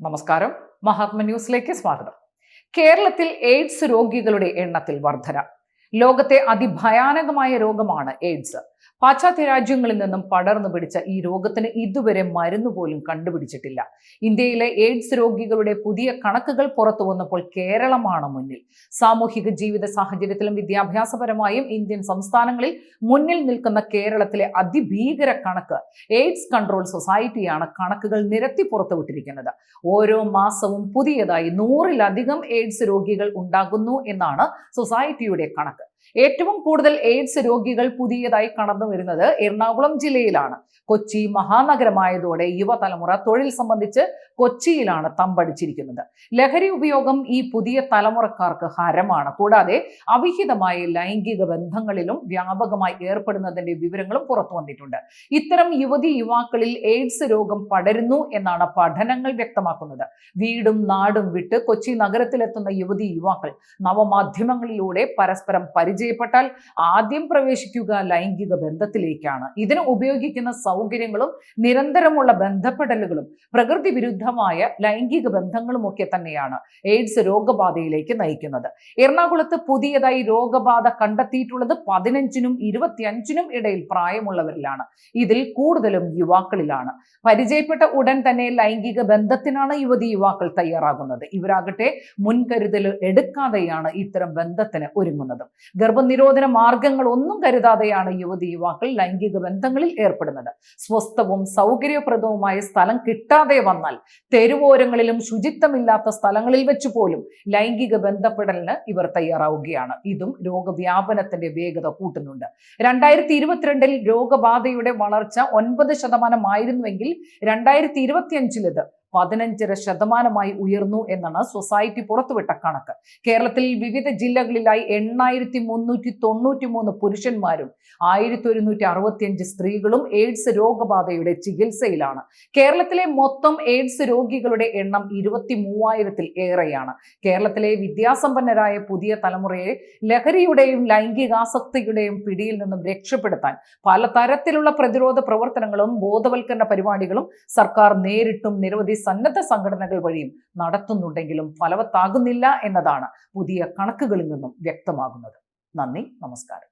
നമസ്കാരം. മഹാത്മ ന്യൂസിലേക്ക് സ്വാഗതം. കേരളത്തിൽ എയ്ഡ്സ് രോഗികളുടെ എണ്ണത്തിൽ വർധന. ലോകത്തെ അതിഭയാനകമായ രോഗമാണ് എയ്ഡ്സ്. പാശ്ചാത്യ രാജ്യങ്ങളിൽ നിന്നും പടർന്നു പിടിച്ച ഈ രോഗത്തിന് ഇതുവരെ മരുന്ന് പോലും കണ്ടുപിടിച്ചിട്ടില്ല. ഇന്ത്യയിലെ എയ്ഡ്സ് രോഗികളുടെ പുതിയ കണക്കുകൾ പുറത്തു വന്നപ്പോൾ കേരളമാണ് മുന്നിൽ. സാമൂഹിക ജീവിത സാഹചര്യത്തിലും വിദ്യാഭ്യാസപരമായും ഇന്ത്യൻ സംസ്ഥാനങ്ങളിൽ മുന്നിൽ നിൽക്കുന്ന കേരളത്തിലെ അതിഭീകര കണക്ക് എയ്ഡ്സ് കൺട്രോൾ സൊസൈറ്റിയാണ് കണക്കുകൾ നിരത്തി പുറത്തുവിട്ടിരിക്കുന്നത്. ഓരോ മാസവും പുതിയതായി നൂറിലധികം എയ്ഡ്സ് രോഗികൾ ഉണ്ടാകുന്നു എന്നാണ് സൊസൈറ്റിയുടെ കണക്ക്. ഏറ്റവും കൂടുതൽ എയ്ഡ്സ് രോഗികൾ പുതിയതായി കടന്നു വരുന്നത് എറണാകുളം ജില്ലയിലാണ്. കൊച്ചി മഹാനഗരമായതോടെ യുവതലമുറ തൊഴിൽ സംബന്ധിച്ച് കൊച്ചിയിലാണ് തമ്പടിച്ചിരിക്കുന്നത്. ലഹരി ഉപയോഗം ഈ പുതിയ തലമുറക്കാർക്ക് ഹരമാണ്. കൂടാതെ അവിഹിതമായ ലൈംഗിക ബന്ധങ്ങളിലും വ്യാപകമായി ഏർപ്പെടുന്നതിന്റെ വിവരങ്ങളും പുറത്തു വന്നിട്ടുണ്ട്. ഇത്തരം യുവതി യുവാക്കളിൽ എയ്ഡ്സ് രോഗം പടരുന്നു എന്നാണ് പഠനങ്ങൾ വ്യക്തമാക്കുന്നത്. വീടും നാടും വിട്ട് കൊച്ചി നഗരത്തിലെത്തുന്ന യുവതി യുവാക്കൾ നവമാധ്യമങ്ങളിലൂടെ പരസ്പരം പരിചയപ്പെട്ടാൽ ആദ്യം പ്രവേശിക്കുക ലൈംഗിക ബന്ധത്തിലേക്കാണ്. ഇതിന് ഉപയോഗിക്കുന്ന സൗകര്യങ്ങളും നിരന്തരമുള്ള ബന്ധപ്പെടലുകളും പ്രകൃതി വിരുദ്ധമായ ലൈംഗിക ബന്ധങ്ങളും ഒക്കെ തന്നെയാണ് എയ്ഡ്സ് രോഗബാധയിലേക്ക് നയിക്കുന്നത്. എറണാകുളത്ത് പുതിയതായി രോഗബാധ കണ്ടെത്തിയിട്ടുള്ളത് പതിനഞ്ചിനും ഇരുപത്തിയഞ്ചിനും ഇടയിൽ പ്രായമുള്ളവരിലാണ്. ഇതിൽ കൂടുതലും യുവാക്കളിലാണ്. പരിചയപ്പെട്ട ഉടൻ തന്നെ ലൈംഗിക ബന്ധത്തിനാണ് യുവതി യുവാക്കൾ തയ്യാറാകുന്നത്. ഇവരാകട്ടെ മുൻകരുതൽ എടുക്കാതെയാണ് ഇത്തരം ബന്ധത്തിന് ഒരുങ്ങുന്നത്. ഗർഭനിരോധന മാർഗങ്ങൾ ഒന്നും കരുതാതെയാണ് യുവതി യുവാക്കൾ ലൈംഗിക ബന്ധങ്ങളിൽ ഏർപ്പെടുന്നത്. സ്വസ്ഥവും സൗകര്യപ്രദവുമായ സ്ഥലം കിട്ടാതെ വന്നാൽ തെരുവോരങ്ങളിലും ശുചിത്വമില്ലാത്ത സ്ഥലങ്ങളിൽ വെച്ച് പോലും ലൈംഗിക ബന്ധപ്പെടലിന് ഇവർ തയ്യാറാവുകയാണ്. ഇതും രോഗവ്യാപനത്തിന്റെ വേഗത കൂട്ടുന്നുണ്ട്. രണ്ടായിരത്തി ഇരുപത്തിരണ്ടിൽ രോഗബാധയുടെ വളർച്ച ഒൻപത് ശതമാനമായിരുന്നുവെങ്കിൽ രണ്ടായിരത്തി ഇരുപത്തിയഞ്ചിലിത് പതിനഞ്ചര ശതമാനമായി ഉയർന്നു എന്നാണ് സൊസൈറ്റി പുറത്തുവിട്ട കണക്ക്. കേരളത്തിൽ വിവിധ ജില്ലകളിലായി എണ്ണായിരത്തി മുന്നൂറ്റി തൊണ്ണൂറ്റി മൂന്ന് പുരുഷന്മാരും ആയിരത്തി ഒരുന്നൂറ്റി അറുപത്തിയഞ്ച് സ്ത്രീകളും എയ്ഡ്സ് രോഗബാധയുടെ ചികിത്സയിലാണ്. കേരളത്തിലെ മൊത്തം എയ്ഡ്സ് രോഗികളുടെ എണ്ണം ഇരുപത്തി മൂവായിരത്തിൽ ഏറെയാണ്. കേരളത്തിലെ വിദ്യാസമ്പന്നരായ പുതിയ തലമുറയെ ലഹരിയുടെയും ലൈംഗികാസക്തിയുടെയും പിടിയിൽ നിന്നും രക്ഷപ്പെടുത്താൻ പലതരത്തിലുള്ള പ്രതിരോധ പ്രവർത്തനങ്ങളും ബോധവൽക്കരണ പരിപാടികളും സർക്കാർ നേരിട്ടും നിരവധി സന്നദ്ധ സംഘടനകൾ വഴിയും നടത്തുന്നുണ്ടെങ്കിലും ഫലവത്താകുന്നില്ല എന്നതാണ് പുതിയ കണക്കുകളിൽ നിന്നും വ്യക്തമാകുന്നത്. നന്ദി നമസ്കാരം.